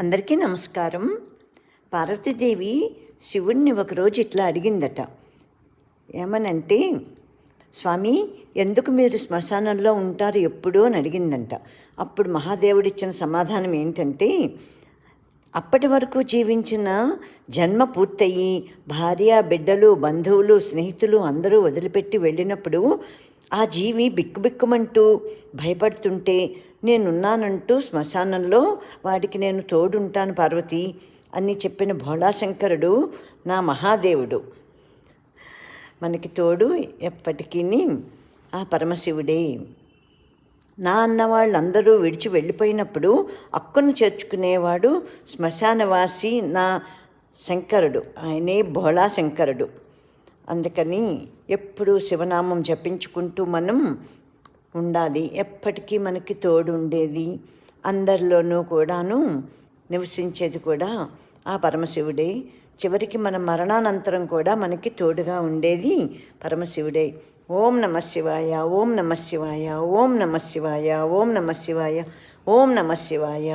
అందరికీ నమస్కారం. పార్వతీదేవి శివుణ్ణి ఒకరోజు ఇట్లా అడిగిందట. ఏమనంటే స్వామి ఎందుకు మీరు శ్మశానంలో ఉంటారు ఎప్పుడు? అని అడిగిందంట. అప్పుడు మహాదేవుడు ఇచ్చిన సమాధానం ఏంటంటే అప్పటి వరకు జీవించిన జన్మ పూర్తయి భార్య బిడ్డలు బంధువులు స్నేహితులు అందరూ వదిలిపెట్టి వెళ్ళినప్పుడు ఆ జీవి బిక్కుబిక్కుమంటూ భయపడుతుంటే నేనున్నానంటూ శ్మశానంలో వాడికి నేను తోడుంటాను పార్వతి అని చెప్పిన భోళాశంకరుడు నా మహాదేవుడు. మనకి తోడు ఎప్పటికీ ఆ పరమశివుడే. నా అన్న వాళ్ళందరూ విడిచి వెళ్ళిపోయినప్పుడు అక్కును చేర్చుకునేవాడు శ్మశానవాసి నా శంకరుడు ఆయనే భోళా శంకరుడు అందుకని ఎప్పుడు శివనామం జపించుకుంటూ మనం ఉండాలి. ఎప్పటికీ మనకి తోడు ఉండేది అందరిలోనూ కూడాను నివసించేది కూడా ఆ పరమశివుడే. చివరికి మన మరణానంతరం కూడా మనకి తోడుగా ఉండేది పరమశివుడే. ఓం నమ శివాయ ఓం నమ శివాయ ఓం నమ శివాయ ఓం నమ శివాయ ఓం నమ శివాయ.